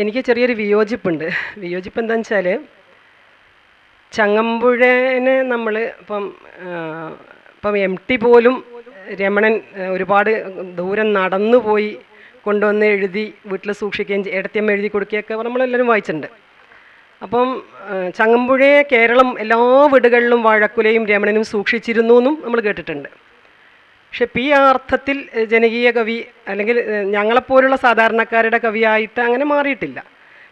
എനിക്ക് ചെറിയൊരു വിയോജിപ്പുണ്ട്. വിയോജിപ്പ് എന്താണെന്ന് വെച്ചാൽ ചങ്ങമ്പുഴനെ നമ്മൾ ഇപ്പം ഇപ്പം എം ടി പോലും രമണൻ ഒരുപാട് ദൂരം നടന്നു പോയി കൊണ്ടുവന്ന് എഴുതി വീട്ടിൽ സൂക്ഷിക്കുകയും ഇടത്തിയമ്മ എഴുതി കൊടുക്കുകയൊക്കെ നമ്മളെല്ലാവരും വായിച്ചിട്ടുണ്ട്. അപ്പം ചങ്ങമ്പുഴയെ കേരളം എല്ലാ വീടുകളിലും വാഴക്കുലയും രമണനും സൂക്ഷിച്ചിരുന്നു എന്നും നമ്മൾ കേട്ടിട്ടുണ്ട്. പക്ഷെ പി ആ അർത്ഥത്തിൽ ജനകീയ കവി അല്ലെങ്കിൽ ഞങ്ങളെപ്പോലുള്ള സാധാരണക്കാരുടെ കവിയായിട്ട് അങ്ങനെ മാറിയിട്ടില്ല.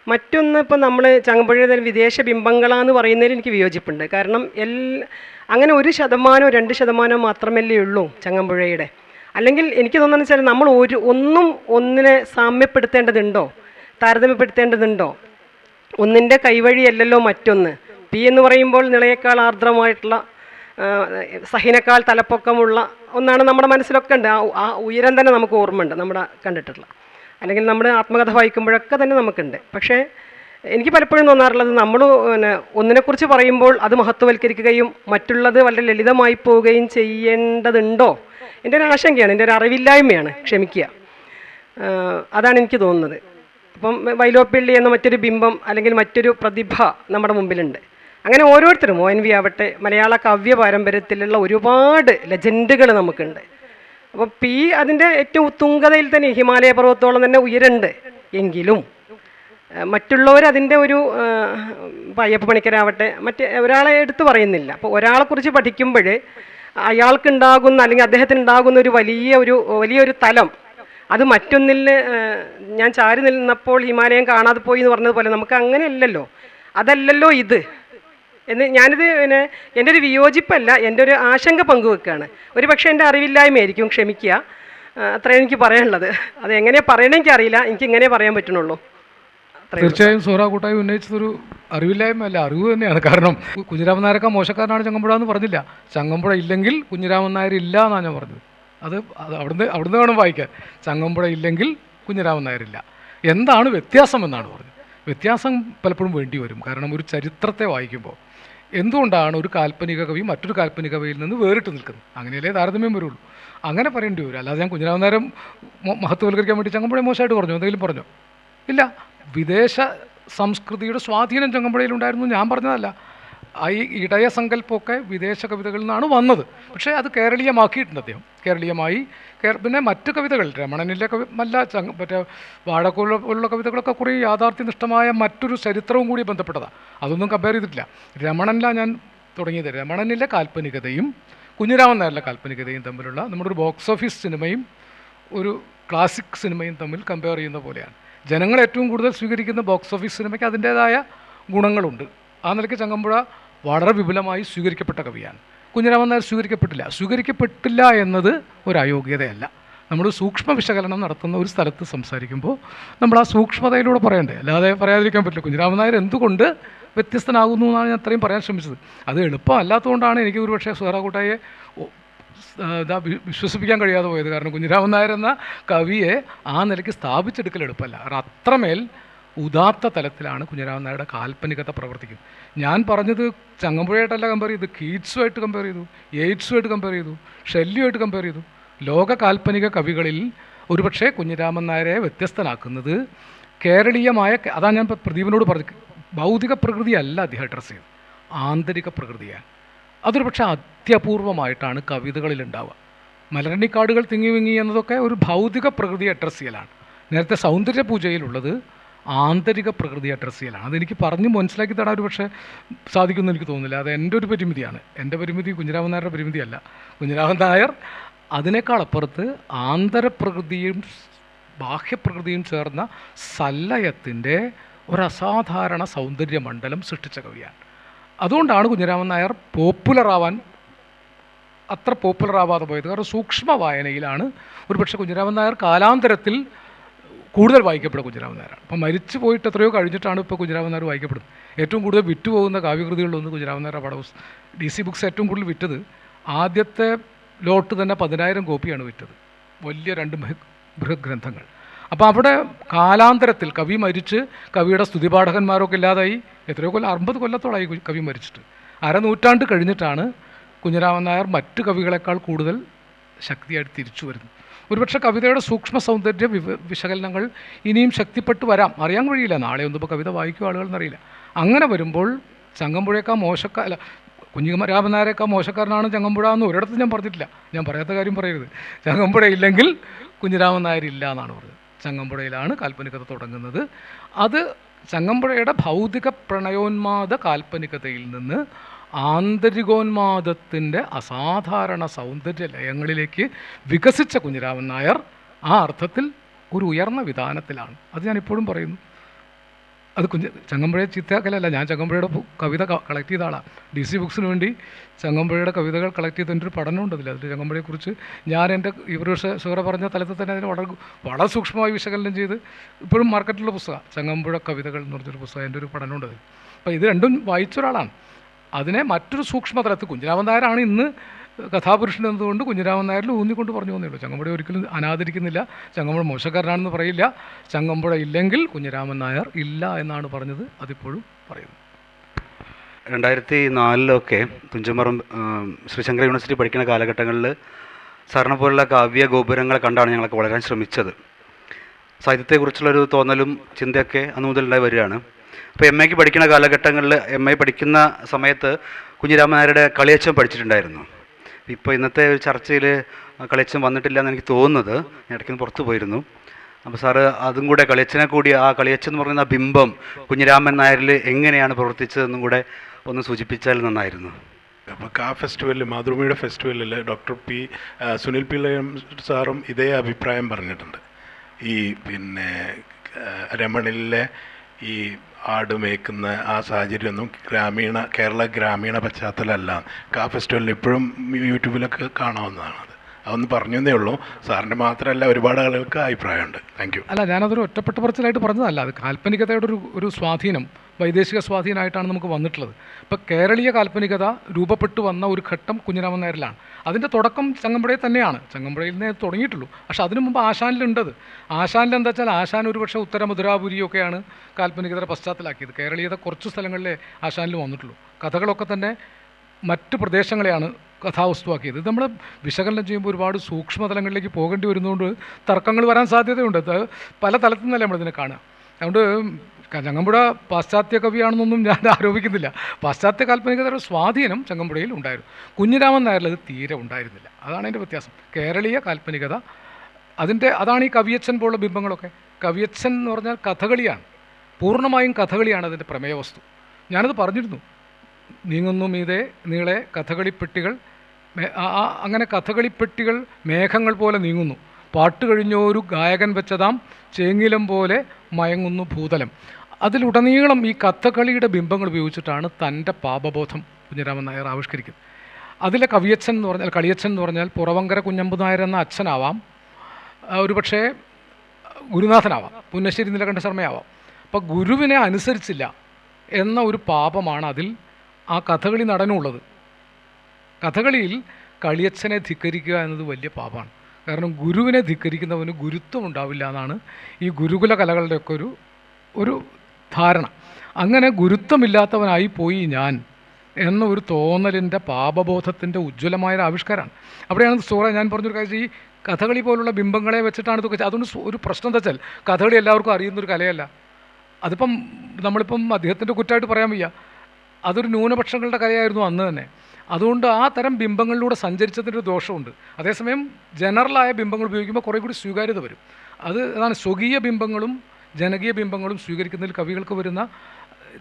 മറ്റൊന്ന് ഇപ്പം നമ്മൾ ചങ്ങമ്പുഴയുടെ വിദേശ ബിംബങ്ങളാന്ന് പറയുന്നതിൽ എനിക്ക് വിയോജിപ്പുണ്ട്. കാരണം എൽ അങ്ങനെ ഒരു ശതമാനമോ രണ്ട് ശതമാനമോ മാത്രമല്ലേ ഉള്ളൂ ചങ്ങമ്പുഴയുടെ. അല്ലെങ്കിൽ എനിക്ക് തോന്നുന്നത് വെച്ചാൽ നമ്മൾ ഒരു ഒന്നും ഒന്നിനെ സാമ്യപ്പെടുത്തേണ്ടതുണ്ടോ? താരതമ്യപ്പെടുത്തേണ്ടതുണ്ടോ? ഒന്നിന്റെ കൈവഴിയല്ലല്ലോ മറ്റൊന്ന്. പി എന്ന് പറയുമ്പോൾ നിളയേക്കാൾ ആർദ്രമായിട്ടുള്ള സഹിനേക്കാൾ തലപ്പൊക്കമുള്ള ഒന്നാണ് നമ്മുടെ മനസ്സിലൊക്കെ ഉണ്ട്. ആ ആ ഉയരം തന്നെ നമുക്ക് ഓർമ്മയുണ്ട് നമ്മുടെ കണ്ടിട്ടുള്ള. അല്ലെങ്കിൽ നമ്മുടെ ആത്മകഥ വായിക്കുമ്പോഴൊക്കെ തന്നെ നമുക്കുണ്ട്. പക്ഷേ എനിക്ക് പലപ്പോഴും തോന്നാറുള്ളത് നമ്മൾ പിന്നെ ഒന്നിനെക്കുറിച്ച് പറയുമ്പോൾ അത് മഹത്വവൽക്കരിക്കുകയും മറ്റുള്ളത് വളരെ ലളിതമായി പോവുകയും ചെയ്യേണ്ടതുണ്ടോ? എന്റെ ഒരു ആശങ്കയാണ് എന്റെ ഒരു അറിവില്ലായ്മയാണ് ക്ഷമിക്കുക. അതാണ് എനിക്ക് തോന്നുന്നത്. അപ്പം വൈലോപ്പിള്ളി എന്ന മറ്റൊരു ബിംബം അല്ലെങ്കിൽ മറ്റൊരു പ്രതിഭ നമ്മുടെ മുമ്പിലുണ്ട്. അങ്ങനെ ഓരോരുത്തരും ഒ എൻ വി ആവട്ടെ മലയാള കാവ്യ പാരമ്പര്യത്തിലുള്ള ഒരുപാട് ലെജൻഡുകൾ നമുക്കുണ്ട്. അപ്പോൾ പി അതിന്റെ ഏറ്റവും ഉത്തുംഗതയിൽ തന്നെ ഹിമാലയ പർവത്തോളം തന്നെ ഉയരുണ്ട് എങ്കിലും മറ്റുള്ളവർ അതിന്റെ ഒരു അയ്യപ്പ പണിക്കരാവട്ടെ മറ്റ് ഒരാളെ എടുത്തു പറയുന്നില്ല. അപ്പോൾ ഒരാളെക്കുറിച്ച് പഠിക്കുമ്പോൾ അയാൾക്കുണ്ടാകുന്ന അല്ലെങ്കിൽ അദ്ദേഹത്തിന് ഉണ്ടാകുന്ന ഒരു വലിയ ഒരു വലിയൊരു തലം. അത് മറ്റൊന്നിൽ ഞാൻ ചാരി നിന്നപ്പോൾ ഹിമാലയം കാണാതെ പോയി എന്ന് പറഞ്ഞതുപോലെ നമുക്ക് അങ്ങനെയല്ലല്ലോ. അതല്ലല്ലോ ഇത്. എന്ന് ഞാനിത് പിന്നെ എന്റെ ഒരു വിയോജിപ്പല്ല എന്റെ ഒരു ആശങ്ക പങ്കുവെക്കുകയാണ് ഒരു പക്ഷേ എന്റെ അറിവില്ലായ്മയായിരിക്കും ക്ഷമിക്കുക. അത്രേ എനിക്ക് പറയാനുള്ളത്. അത് എങ്ങനെ പറയണമെങ്കിൽ അറിയില്ല. എനിക്ക് ഇങ്ങനെ പറയാൻ പറ്റുന്നുള്ളൂ. തീർച്ചയായും സോറ കൂട്ടായി ഉന്നയിച്ചതൊരു അറിവില്ലായ്മ അല്ല അറിവ് തന്നെയാണ്. കാരണം കുഞ്ഞിരാമൻ നായരൊക്കെ മോശക്കാരനാണ് ചങ്ങമ്പുഴ എന്ന് പറഞ്ഞില്ല. ചങ്ങമ്പുഴ ഇല്ലെങ്കിൽ കുഞ്ഞിരാമൻ നായർ ഇല്ല എന്നാണ് ഞാൻ പറഞ്ഞത്. അത് അത് അവിടുന്ന് അവിടുന്ന് വേണം വായിക്കാൻ. ചങ്ങമ്പുഴ ഇല്ലെങ്കിൽ കുഞ്ഞിരാമൻ നായരില്ല എന്താണ് വ്യത്യാസം എന്നാണ് പറഞ്ഞത്. വ്യത്യാസം പലപ്പോഴും വേണ്ടി വരും. കാരണം ഒരു ചരിത്രത്തെ വായിക്കുമ്പോൾ എന്തുകൊണ്ടാണ് ഒരു കാൽപ്പനിക കവി മറ്റൊരു കാൽപ്പനിക കവിയിൽ നിന്ന് വേറിട്ട് നിൽക്കുന്നത്? അങ്ങനെയല്ലേ താരതമ്യം വരുള്ളൂ. അങ്ങനെ പറയേണ്ടി വരും. അല്ലാതെ ഞാൻ കുഞ്ഞിനാവ് നേരം മഹത്വവൽക്കരിക്കാൻ വേണ്ടി ചങ്ങമ്പുഴ മോശമായിട്ട് പറഞ്ഞു? എന്തെങ്കിലും പറഞ്ഞോ? ഇല്ല. വിദേശ സംസ്കൃതിയുടെ സ്വാധീനം ചങ്ങമ്പുഴയിലുണ്ടായിരുന്നു ഞാൻ പറഞ്ഞതല്ല. ഈ ഇടയ സങ്കല്പമൊക്കെ വിദേശ കവിതകളിൽ നിന്നാണ് വന്നത്. പക്ഷേ അത് കേരളീയമാക്കിയിട്ടുണ്ട് അദ്ദേഹം. കേരളീയമായി കേര പിന്നെ മറ്റു കവിതകൾ രമണനിലെ കവി ചങ്ങ മറ്റേ വാഴക്കോല പോലുള്ള കവിതകളൊക്കെ കുറേ യാഥാർത്ഥ്യനിഷ്ഠമായ മറ്റൊരു ചരിത്രവും കൂടി ബന്ധപ്പെട്ടതാണ് അതൊന്നും കമ്പയർ ചെയ്തിട്ടില്ല. രമണനിലാണ് ഞാൻ തുടങ്ങിയത്. രമണനിലെ കാൽപ്പനികതയും കുഞ്ഞിരാമൻ നായരിലെ കാൽപ്പനികതയും തമ്മിലുള്ള നമ്മുടെ ഒരു ബോക്സ് ഓഫീസ് സിനിമയും ഒരു ക്ലാസിക് സിനിമയും തമ്മിൽ കമ്പയർ ചെയ്യുന്ന പോലെയാണ്. ജനങ്ങൾ ഏറ്റവും കൂടുതൽ സ്വീകരിക്കുന്ന ബോക്സ് ഓഫീസ് സിനിമയ്ക്ക് അതിന്റേതായ ഗുണങ്ങളുണ്ട്. ആ നിലയ്ക്ക് ചങ്ങമ്പുഴ വളരെ വിപുലമായി സ്വീകരിക്കപ്പെട്ട കവിയാണ്. കുഞ്ഞിരാമൻ നായർ സ്വീകരിക്കപ്പെട്ടില്ല. സ്വീകരിക്കപ്പെട്ടില്ല എന്നത് ഒരു അയോഗ്യതയല്ല. നമ്മൾ സൂക്ഷ്മ വിശകലനം നടത്തുന്ന ഒരു സ്ഥലത്ത് സംസാരിക്കുമ്പോൾ നമ്മൾ ആ സൂക്ഷ്മതയിലൂടെ പറയണ്ടേ? അല്ലാതെ പറയാതിരിക്കാൻ പറ്റില്ല. കുഞ്ഞിരാമൻ നായർ എന്തുകൊണ്ട് വ്യത്യസ്തനാകുന്നു എന്നാണ് ഞാൻ അത്രയും പറയാൻ ശ്രമിച്ചത്. അത് എളുപ്പമല്ലാത്തതുകൊണ്ടാണ് എനിക്ക് ഒരുപക്ഷെ സുഹറാക്കൂട്ടായെ ആ, ഇതാ വിശ്വസിപ്പിക്കാൻ കഴിയാതെ പോയത്. കാരണം കുഞ്ഞിരാമൻ നായർ എന്ന കവിയെ ആ നിലയ്ക്ക് സ്ഥാപിച്ചെടുക്കൽ എളുപ്പമല്ല. കാരണം അത്രമേൽ ഉദാത്ത തലത്തിലാണ് കുഞ്ഞിരാമൻ നായരുടെ കാൽപ്പനികത പ്രവർത്തിക്കുന്നത്. ഞാൻ പറഞ്ഞത് ചങ്ങമ്പുഴയായിട്ടല്ല കമ്പയർ ചെയ്തു കീറ്റ്സുമായിട്ട് കമ്പയർ ചെയ്തു എയ്ഡ്സുമായിട്ട് കമ്പയർ ചെയ്തു ഷെല്ലിയുമായിട്ട് കമ്പയർ ചെയ്തു. ലോക കാൽപ്പനിക കവികളിൽ ഒരുപക്ഷെ കുഞ്ഞിരാമൻ നായരെ വ്യത്യസ്തനാക്കുന്നത് കേരളീയമായ അതാണ് ഞാൻ പ്രദീപിനോട് പറഞ്ഞു ഭൗതിക പ്രകൃതിയല്ല അദ്ദേഹം അഡ്രസ്സ് ചെയ്തത്. ആന്തരിക പ്രകൃതിയാണ്. അതൊരു പക്ഷേ അത്യപൂർവമായിട്ടാണ് കവിതകളിൽ ഉണ്ടാവുക. മലരണിക്കാടുകൾ തിങ്ങി വിങ്ങി എന്നതൊക്കെ ഒരു ഭൗതിക പ്രകൃതി അഡ്രസ്സ് ചെയ്യലാണ്. നേരത്തെ സൗന്ദര്യ പൂജയിലുള്ളത് ആന്തരിക പ്രകൃതി അഡ്രസ്സ് ചെയ്യലാണ്. അതെനിക്ക് പറഞ്ഞ് മനസ്സിലാക്കി തരാൻ ഒരു പക്ഷേ സാധിക്കുമെന്ന് എനിക്ക് തോന്നുന്നില്ല. അത് എന്റെ ഒരു പരിമിതിയാണ്. എന്റെ പരിമിതി കുഞ്ഞിരാമൻ നായരുടെ പരിമിതിയല്ല. കുഞ്ഞിരാമൻ നായർ അതിനേക്കാൾ അപ്പുറത്ത് ആന്തരപ്രകൃതിയും ബാഹ്യപ്രകൃതിയും ചേർന്ന സല്ലയത്തിന്റെ ഒരു അസാധാരണ സൗന്ദര്യ മണ്ഡലം സൃഷ്ടിച്ച കവിയാണ്. അതുകൊണ്ടാണ് കുഞ്ഞിരാമൻ നായർ പോപ്പുലറാവാൻ അത്ര പോപ്പുലറാവാതെ പോയത്. കാരണം സൂക്ഷ്മ വായനയിലാണ് ഒരുപക്ഷെ കുഞ്ഞിരാമൻ നായർ കാലാന്തരത്തിൽ കൂടുതൽ വായിക്കപ്പെടുക കുഞ്ഞിരാമൻ നായരാണ് അപ്പം മരിച്ചു പോയിട്ട് എത്രയോ കഴിഞ്ഞിട്ടാണ് ഇപ്പോൾ കുഞ്ഞിരാമൻ നായർ വായിക്കപ്പെടുന്നത്. ഏറ്റവും കൂടുതൽ വിറ്റുപോകുന്ന കാവ്യകൃതികളിലൊന്ന് കുഞ്ഞിരാമൻ നായരുടെ പടവും ഡി സി ബുക്സ് ഏറ്റവും കൂടുതൽ വിറ്റത് ആദ്യത്തെ ലോട്ട് തന്നെ പതിനായിരം കോപ്പിയാണ് വിറ്റത്. വലിയ രണ്ട് ബൃഹ- ബൃഹത് ഗ്രന്ഥങ്ങൾ അപ്പോൾ അവിടെ കാലാന്തരത്തിൽ കവി മരിച്ച് കവിയുടെ സ്തുതിപാഠകന്മാരൊക്കെ ഇല്ലാതായി. എത്രയോ കൊല്ലം അമ്പത് കൊല്ലത്തോളായി കു- കവി മരിച്ചിട്ട്. അരനൂറ്റാണ്ട് കഴിഞ്ഞിട്ടാണ് കുഞ്ഞിരാമൻ നായർ മറ്റു കവികളെക്കാൾ കൂടുതൽ ശക്തിയായിട്ട് തിരിച്ചു വരുന്നത്. ഒരുപക്ഷെ കവിതയുടെ സൂക്ഷ്മ സൗന്ദര്യ വിശകലനങ്ങൾ ഇനിയും ശക്തിപ്പെട്ടു വരാം. അറിയാൻ കഴിയില്ല നാളെ ഒന്നും ഇപ്പോൾ കവിത വായിക്കും ആളുകൾ എന്നറിയില്ല അങ്ങനെ വരുമ്പോൾ ചങ്ങമ്പുഴയേക്കാൾ മോശക്കാ അല്ല കുഞ്ഞിരാമനാരേക്കാൾ മോശക്കാരനാണ് ചങ്ങമ്പുഴ എന്ന് ഒരിടത്ത് ഞാൻ പറഞ്ഞിട്ടില്ല. ഞാൻ പറയാത്ത കാര്യം പറയരുത്. ചങ്ങമ്പുഴ ഇല്ലെങ്കിൽ കുഞ്ഞുരാമൻ നായർ ഇല്ല എന്നാണ് പറഞ്ഞത്. ചങ്ങമ്പുഴയിലാണ് കാൽപ്പനികത തുടങ്ങുന്നത്. അത് ചങ്ങമ്പുഴയുടെ ഭൗതിക പ്രണയോന്മാദ കാൽപ്പനികതയിൽ നിന്ന് ആന്തരികോന്മാദത്തിന്റെ അസാധാരണ സൗന്ദര്യ ലയങ്ങളിലേക്ക് വികസിച്ച കുഞ്ഞിരാമൻ നായർ ആ അർത്ഥത്തിൽ ഒരു ഉയർന്ന വിധാനത്തിലാണ്. അത് ഞാൻ ഇപ്പോഴും പറയുന്നു. അത് കുഞ്ഞ് ചങ്ങമ്പുഴയെ ചീത്തയാക്കലല്ല ഞാൻ ചങ്ങമ്പുഴയുടെ കവിത കളക്ട് ചെയ്ത ആളാണ് ഡി സി ബുക്സിന് വേണ്ടി ചങ്ങമ്പുഴയുടെ കവിതകൾ കളക്ട് ചെയ്ത എന്റെ ഒരു പഠനമുണ്ട് അതിൽ അതിൽ ചങ്ങമ്പുഴയെക്കുറിച്ച് ഞാൻ എന്റെ ഇവർ സുഹറ പറഞ്ഞ തലത്തിൽ തന്നെ അതിന് വളരെ വളരെ സൂക്ഷ്മമായി വിശകലനം ചെയ്ത് ഇപ്പോഴും മാർക്കറ്റിലുള്ള പുസ്തകമാണ് ചങ്ങമ്പുഴ കവിതകൾ എന്ന് പറഞ്ഞൊരു പുസ്തകം എന്റെ ഒരു പഠനമുണ്ട് അപ്പോൾ ഇത് രണ്ടും വായിച്ച ഒരാളാണ്. അതിനെ മറ്റൊരു സൂക്ഷ്മതലത്തിൽ കുഞ്ഞിരാമൻ നായരാണ് ഇന്ന് കഥാപുരുഷൻ എന്നതുകൊണ്ട് കുഞ്ഞിരാമൻ നായരിൽ ഊന്നിക്കൊണ്ട് പറഞ്ഞു എന്നേ ഉള്ളൂ. ചങ്ങമ്പുഴ ഒരിക്കലും അനാദരിക്കുന്നില്ല. ചങ്ങമ്പുഴ മോശക്കാരനാണെന്ന് പറയില്ല. ചങ്ങമ്പുഴ ഇല്ലെങ്കിൽ കുഞ്ഞിരാമൻ നായർ ഇല്ല എന്നാണ് പറഞ്ഞത്. അതിപ്പോഴും പറയുന്നു. രണ്ടായിരത്തി നാലിലൊക്കെ തുഞ്ചമറും ശ്രീശങ്കര യൂണിവേഴ്സിറ്റി പഠിക്കുന്ന കാലഘട്ടങ്ങളിൽ സാറിനെ പോലുള്ള കാവ്യ ഗോപുരങ്ങളെ കണ്ടാണ് ഞങ്ങളൊക്കെ വളരാൻ ശ്രമിച്ചത്. സാഹിത്യത്തെക്കുറിച്ചുള്ളൊരു തോന്നലും ചിന്തയൊക്കെ അന്ന് മുതലുണ്ടായി വരികയാണ്. അപ്പോൾ എം എക്ക് പഠിക്കുന്ന കാലഘട്ടങ്ങളിൽ എം എ പഠിക്കുന്ന സമയത്ത് കുഞ്ഞിരാമൻ നായരുടെ കളിയച്ചം പഠിച്ചിട്ടുണ്ടായിരുന്നു. ഇപ്പോൾ ഇന്നത്തെ ഒരു ചർച്ചയിൽ കളിയച്ചം വന്നിട്ടില്ല എന്ന് എനിക്ക് തോന്നുന്നത്. ഞാൻ ഇടയ്ക്ക് പുറത്തു പോയിരുന്നു. അപ്പോൾ സാറ് അതും കൂടെ കളിയച്ചനെ കൂടി ആ കളിയച്ചൻ എന്ന് പറയുന്ന ബിംബം കുഞ്ഞിരാമൻ നായരിൽ എങ്ങനെയാണ് പ്രവർത്തിച്ചതെന്നും കൂടെ ഒന്ന് സൂചിപ്പിച്ചാൽ നന്നായിരുന്നു. അപ്പോൾ ആ ഫെസ്റ്റിവലിൽ മാതൃഭൂമിയുടെ ഫെസ്റ്റിവലിൽ ഡോക്ടർ പി സുനിൽ പിള്ളയും സാറും ഇതേ അഭിപ്രായം പറഞ്ഞിട്ടുണ്ട്. ഈ പിന്നെ രമണിലെ ഈ ആട് മേക്കുന്ന ആ സാഹചര്യമൊന്നും ഗ്രാമീണ കേരള ഗ്രാമീണ പശ്ചാത്തലമല്ല. കാ ഫെസ്റ്റിവലിൽ ഇപ്പോഴും യൂട്യൂബിലൊക്കെ കാണാവുന്നതാണ് അത്. അതൊന്ന് പറഞ്ഞതേ ഉള്ളൂ. സാറിന്റെ മാത്രമല്ല ഒരുപാട് ആളുകൾക്ക് അഭിപ്രായമുണ്ട്. താങ്ക് യു അല്ല ഞാനതൊരു ഒറ്റപ്പെട്ട പറച്ചിലായിട്ട് പറഞ്ഞതല്ല. അത് കാൽപ്പനികതയുടെ ഒരു ഒരു സ്വാധീനം. വൈദേശിക സ്വാധീനമായിട്ടാണ് നമുക്ക് വന്നിട്ടുള്ളത്. ഇപ്പോൾ കേരളീയ കാൽപ്പനികത രൂപപ്പെട്ടു വന്ന ഒരു ഘട്ടം കുഞ്ഞിരാമൻ നായരിലാണ്. അതിന്റെ തുടക്കം ചങ്ങമ്പുഴയിൽ തന്നെയാണ്. ചങ്ങമ്പുഴയിൽ നിന്നേ തുടങ്ങിയിട്ടുള്ളൂ. പക്ഷേ അതിനു മുമ്പ് ആശാനിലുണ്ടത്. ആശാനിൽ എന്താ വെച്ചാൽ ആശാൻ ഒരുപക്ഷെ ഉത്തര മുദ്രാപുരിയൊക്കെയാണ് കാൽപ്പനികതയുടെ പശ്ചാത്തലാക്കിയത്. കേരളീയത കുറച്ച് സ്ഥലങ്ങളിലെ ആശാനിൽ വന്നിട്ടുള്ളൂ. കഥകളൊക്കെ തന്നെ മറ്റ് പ്രദേശങ്ങളെയാണ് കഥാവസ്തുവാക്കിയത്. നമ്മൾ വിശകലനം ചെയ്യുമ്പോൾ ഒരുപാട് സൂക്ഷ്മതലങ്ങളിലേക്ക് പോകേണ്ടി വരുന്നതുകൊണ്ട് തർക്കങ്ങൾ വരാൻ സാധ്യതയുണ്ട്. പല തലത്തിൽ നിന്നല്ലേ നമ്മളിതിനെ കാണുക. അതുകൊണ്ട് ചങ്ങമ്പുഴ പാശ്ചാത്യ കവിയാണെന്നൊന്നും ഞാൻ ആരോപിക്കുന്നില്ല. പാശ്ചാത്യ കാൽപ്പനികതയുടെ സ്വാധീനം ചങ്ങമ്പുഴയിൽ ഉണ്ടായിരുന്നു. കുഞ്ഞിരാമൻ നായരിൽ അത് തീരെ ഉണ്ടായിരുന്നില്ല. അതാണ് അതിന്റെ വ്യത്യാസം. കേരളീയ കാൽപ്പനികത അതിന്റെ അതാണ് ഈ കവിയച്ഛൻ പോലുള്ള ബിംബങ്ങളൊക്കെ. കവിയച്ഛൻ എന്ന് പറഞ്ഞാൽ കഥകളിയാണ്. പൂർണമായും കഥകളിയാണ് അതിന്റെ പ്രമേയ വസ്തു ഞാനത് പറഞ്ഞിരുന്നു. നീങ്ങുന്നു മീതെ നീളെ കഥകളിപ്പെട്ടികൾ അങ്ങനെ കഥകളിപ്പെട്ടികൾ മേഘങ്ങൾ പോലെ നീങ്ങുന്നു. പാട്ട് കഴിഞ്ഞോരു ഗായകൻ വെച്ചതാം ചേങ്ങിലം പോലെ മയങ്ങുന്നു ഭൂതലം. അതിലുടനീളം ഈ കഥകളിയുടെ ബിംബങ്ങൾ ഉപയോഗിച്ചിട്ടാണ് തന്റെ പാപബോധം കുഞ്ഞിരാമൻ നായർ ആവിഷ്കരിക്കുന്നത്. അതിലെ കവിയച്ഛൻ എന്ന് പറഞ്ഞാൽ കളിയച്ഛൻ എന്ന് പറഞ്ഞാൽ പുറവങ്കര കുഞ്ഞമ്പു നായർ എന്ന അച്ഛനാവാം. ഒരു ഒരുപക്ഷേ ഗുരുനാഥനാവാം. പുന്നശ്ശേരി നിലകണ്ഠ ശർമ്മയാവാം. അപ്പോൾ ഗുരുവിനെ അനുസരിച്ചില്ല എന്ന ഒരു പാപമാണ് അതിൽ ആ കഥകളി നടനുള്ളത്. കഥകളിയിൽ കളിയച്ഛനെ ധിക്കരിക്കുക എന്നത് വലിയ പാപമാണ്. കാരണം ഗുരുവിനെ ധിക്കരിക്കുന്നവന് ഗുരുത്വം ഉണ്ടാവില്ല എന്നാണ് ഈ ഗുരുകുല കലകളുടെയൊക്കെ ഒരു ഒരു ധാരണ. അങ്ങനെ ഗുരുത്വമില്ലാത്തവനായി പോയി ഞാൻ എന്നൊരു തോന്നലിന്റെ പാപബോധത്തിന്റെ ഉജ്ജ്വലമായ ഒരു ആവിഷ്കാരമാണ്. അവിടെയാണ് സൂറ ഞാൻ പറഞ്ഞൊരു കാര്യം ഈ കഥകളി പോലുള്ള ബിംബങ്ങളെ വെച്ചിട്ടാണ് ഇതൊക്കെ അതുകൊണ്ട് ഒരു പ്രശ്നം എന്താ വെച്ചാൽ കഥകളി എല്ലാവർക്കും അറിയുന്നൊരു കലയല്ല. അതിപ്പം നമ്മളിപ്പം അദ്ദേഹത്തിന്റെ കുറ്റമായിട്ട് പറയാൻ വയ്യ. അതൊരു ന്യൂനപക്ഷങ്ങളുടെ കലയായിരുന്നു അന്ന് തന്നെ. അതുകൊണ്ട് ആ തരം ബിംബങ്ങളിലൂടെ സഞ്ചരിച്ചതിന്റെ ദോഷമുണ്ട്. അതേസമയം ജനറലായ ബിംബങ്ങൾ ഉപയോഗിക്കുമ്പോൾ കുറേ കൂടി സ്വീകാര്യത വരും. അത് അതാണ്. സ്വകീയ ബിംബങ്ങളും ജനകീയ ബിംബങ്ങളും സ്വീകരിക്കുന്നതിൽ കവികൾക്ക് വരുന്ന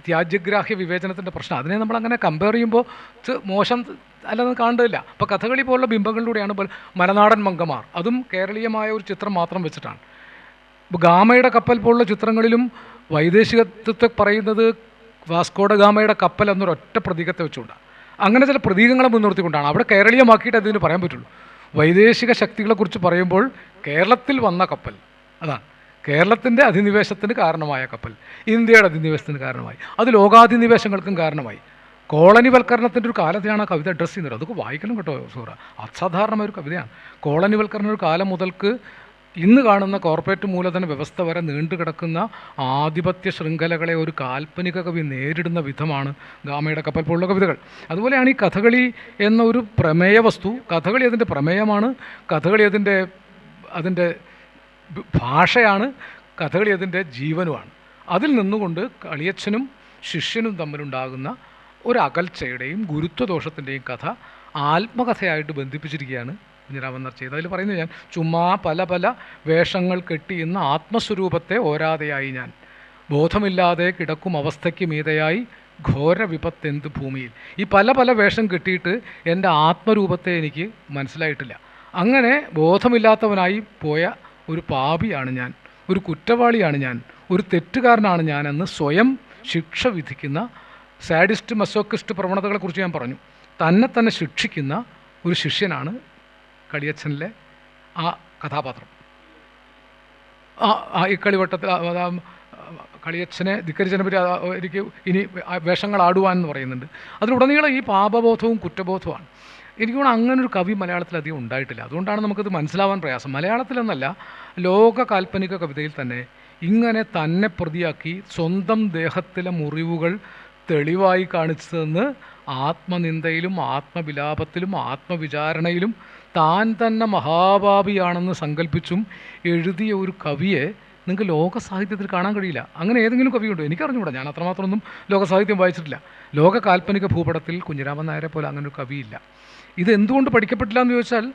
ത്യാജ്യഗ്രാഹ്യ വിവേചനത്തിന്റെ പ്രശ്നം. അതിനെ നമ്മൾ അങ്ങനെ കമ്പയർ ചെയ്യുമ്പോൾ മോശം അല്ലെന്ന് കാണുന്നില്ല അപ്പോൾ കഥകളി പോലുള്ള ബിംബങ്ങളിലൂടെയാണ് മലനാടൻ മങ്കമാർ അതും കേരളീയമായ ഒരു ചിത്രം മാത്രം വെച്ചിട്ടാണ്. ഇപ്പോൾ ഗാമയുടെ കപ്പൽ പോലുള്ള ചിത്രങ്ങളിലും വൈദേശികത്വത്തെ പറയുന്നത് വാസ്കോഡ ഗാമയുടെ കപ്പൽ എന്നൊരു ഒറ്റ പ്രതീകത്തെ വെച്ചുകൊണ്ടാണ് അങ്ങനെ ചില പ്രതീകങ്ങളെ മുൻനിർത്തിക്കൊണ്ടാണ്. അവിടെ കേരളീയമാക്കിയിട്ട് അതിന് പറയാൻ പറ്റുള്ളൂ. വൈദേശിക ശക്തികളെക്കുറിച്ച് പറയുമ്പോൾ കേരളത്തിൽ വന്ന കപ്പൽ. അതാണ്. കേരളത്തിന്റെ അധിനിവേശത്തിന് കാരണമായ കപ്പൽ ഇന്ത്യയുടെ അധിനിവേശത്തിന് കാരണമായി അത് ലോകാധിനിവേശങ്ങൾക്കും കാരണമായി. കോളനിവൽക്കരണത്തിന്റെ ഒരു കാലത്തെയാണ് ആ കവിത അഡ്രസ്സ് ചെയ്യുന്നത്. അതൊക്കെ വായിക്കണം കേട്ടോ സൂറ. അസാധാരണമായ ഒരു കവിതയാണ്. കോളനിവൽക്കരണ ഒരു കാലം മുതൽക്ക് ഇന്ന് കാണുന്ന കോർപ്പറേറ്റ് മൂലധന വ്യവസ്ഥ വരെ നീണ്ടു കിടക്കുന്ന ആധിപത്യ ശൃംഖലകളെ ഒരു കാൽപ്പനിക കവി നേരിടുന്ന വിധമാണ് ഗാമയുടെ കപ്പൽ പോലുള്ള കവിതകൾ. അതുപോലെയാണ് ഈ കഥകളി എന്ന ഒരു പ്രമേയ വസ്തു. കഥകളി അതിന്റെ പ്രമേയമാണ്. കഥകളി അതിന്റെ അതിന്റെ ഭാഷയാണ് കഥകളി അതിന്റെ ജീവനുമാണ്. അതിൽ നിന്നുകൊണ്ട് കളിയച്ഛനും ശിഷ്യനും തമ്മിലുണ്ടാകുന്ന ഒരു അകൽച്ചയുടെയും ഗുരുത്വദോഷത്തിന്റെയും കഥ ആത്മകഥയായിട്ട് ബന്ധിപ്പിച്ചിരിക്കുകയാണ് കുഞ്ഞിരാമൻ നർ ചെയ്തത്. അതിൽ പറയുന്നത് ഞാൻ ചുമ്മാ പല പല വേഷങ്ങൾ കെട്ടിയുന്ന ആത്മസ്വരൂപത്തെ ഓരാതെയായി ഞാൻ. ബോധമില്ലാതെ കിടക്കും അവസ്ഥയ്ക്ക് മീതയായി ഘോര വിപത്തെന്ത് ഭൂമിയിൽ. ഈ പല പല വേഷം കെട്ടിയിട്ട് എന്റെ ആത്മരൂപത്തെ എനിക്ക് മനസ്സിലായിട്ടില്ല. അങ്ങനെ ബോധമില്ലാത്തവനായി പോയ ഒരു പാപിയാണ് ഞാൻ ഒരു കുറ്റവാളിയാണ് ഞാൻ ഒരു തെറ്റുകാരനാണ് ഞാൻ എന്ന് സ്വയം ശിക്ഷ വിധിക്കുന്ന സാഡിസ്റ്റ് മസോക്കിസ്റ്റ് പ്രവണതകളെക്കുറിച്ച് ഞാൻ പറഞ്ഞു. തന്നെ തന്നെ ശിക്ഷിക്കുന്ന ഒരു ശിഷ്യനാണ് കളിയച്ഛനിലെ ആ കഥാപാത്രം. ആ ഈ കളിവട്ടത്തിൽ കളിയച്ഛനെ ധിക്കരിച്ചതിനെ പറ്റി എനിക്ക് ഇനി വേഷങ്ങൾ ആടുവാൻ എന്ന് പറയുന്നുണ്ട്. അതിലുടനീളം ഈ പാപബോധവും കുറ്റബോധവുമാണ്. എനിക്ക് തോന്നുന്നു അങ്ങനെ ഒരു കവി മലയാളത്തിൽ അധികം ഉണ്ടായിട്ടില്ല. അതുകൊണ്ടാണ് നമുക്കത് മനസ്സിലാവാൻ പ്രയാസം. മലയാളത്തിലെന്നല്ല ലോക കാൽപ്പനിക കവിതയിൽ തന്നെ ഇങ്ങനെ തന്നെ പ്രതിയാക്കി സ്വന്തം ദേഹത്തിലെ മുറിവുകൾ തെളിവായി കാണിച്ചതെന്ന് ആത്മനിന്ദയിലും ആത്മവിലാപത്തിലും ആത്മവിചാരണയിലും താൻ തന്നെ മഹാഭാവിയാണെന്ന് സങ്കല്പിച്ചും എഴുതിയ ഒരു കവിയെ നിങ്ങൾക്ക് ലോക സാഹിത്യത്തിൽ കാണാൻ കഴിയില്ല. അങ്ങനെ ഏതെങ്കിലും കവിയുണ്ടോ? എനിക്കറിഞ്ഞൂടാ. ഞാൻ അത്രമാത്രമൊന്നും ലോക സാഹിത്യം വായിച്ചിട്ടില്ല. ലോക കാൽപ്പനിക ഭൂപടത്തിൽ കുഞ്ഞിരാമൻ നായരെ പോലെ അങ്ങനെ ഒരു കവിയില്ല. ഇത് എന്തുകൊണ്ട് പഠിക്കപ്പെട്ടില്ല എന്ന് ചോദിച്ചാൽ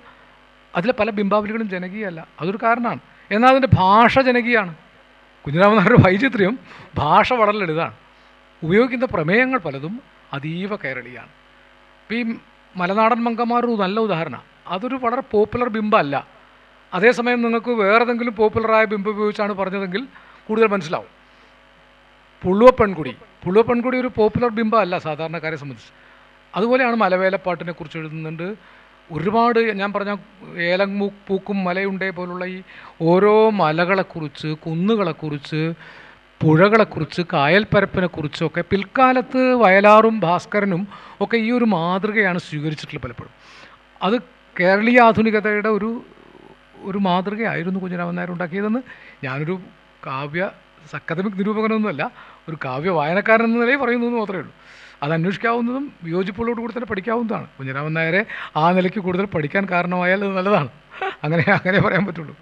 അതിലെ പല ബിംബാവലികളും ജനകീയമല്ല അതൊരു കാരണമാണ്. എന്നാൽ അതിന്റെ ഭാഷ ജനകീയമാണ്. കുഞ്ഞിരാമൻ നായരുടെ വൈചിത്ര്യം ഭാഷ വളരെ ലളിതാണ് ഉപയോഗിക്കുന്ന പ്രമേയങ്ങൾ പലതും അതീവ കേരളീയാണ് ഇപ്പം ഈ മലനാടൻ മങ്കമാർ നല്ല ഉദാഹരണമാണ്. അതൊരു വളരെ പോപ്പുലർ ബിംബമല്ല അതേസമയം നിങ്ങൾക്ക് വേറെ ഏതെങ്കിലും പോപ്പുലറായ ബിംബം ഉപയോഗിച്ചാണ് പറഞ്ഞതെങ്കിൽ കൂടുതൽ മനസ്സിലാവും. പുള്ളുവ പെൺകുടി. പുള്ളുവ പെൺകുടി ഒരു പോപ്പുലർ ബിംബമല്ല സാധാരണക്കാരെ സംബന്ധിച്ച്. അതുപോലെയാണ് മലവേലപ്പാട്ടിനെ കുറിച്ച് എഴുതുന്നുണ്ട്. ഒരുപാട് ഞാൻ പറഞ്ഞ ഏലം പൂക്കും മലയുണ്ടേ പോലുള്ള ഈ ഓരോ മലകളെക്കുറിച്ച് കുന്നുകളെക്കുറിച്ച് പുഴകളെക്കുറിച്ച് കായൽപ്പരപ്പിനെക്കുറിച്ചൊക്കെ പിൽക്കാലത്ത് വയലാറും ഭാസ്കരനും ഒക്കെ ഈ ഒരു മാതൃകയാണ് സ്വീകരിച്ചിട്ടുള്ളത് പലപ്പോഴും. അത് കേരളീയ ആധുനികതയുടെ ഒരു ഒരു മാതൃകയായിരുന്നു കുഞ്ഞിരാമൻ നായർ ഉണ്ടാക്കിയതെന്ന്. ഞാനൊരു കാവ്യ അക്കാദമിക് നിരൂപകനൊന്നുമല്ല ഒരു കാവ്യ വായനക്കാരൻ എന്ന നിലയിൽ പറയുന്നു എന്ന് മാത്രമേ ഉള്ളൂ. അത് അന്വേഷിക്കാവുന്നതും വിയോജിപ്പുള്ളതോട് കൂടി തന്നെ പഠിക്കാവുന്നതാണ്. കുഞ്ഞിരാമൻ നായരെ ആ നിലയ്ക്ക് കൂടുതൽ പഠിക്കാൻ കാരണമായാൽ അത് നല്ലതാണ്. അങ്ങനെ അങ്ങനെ പറയാൻ പറ്റുള്ളൂ.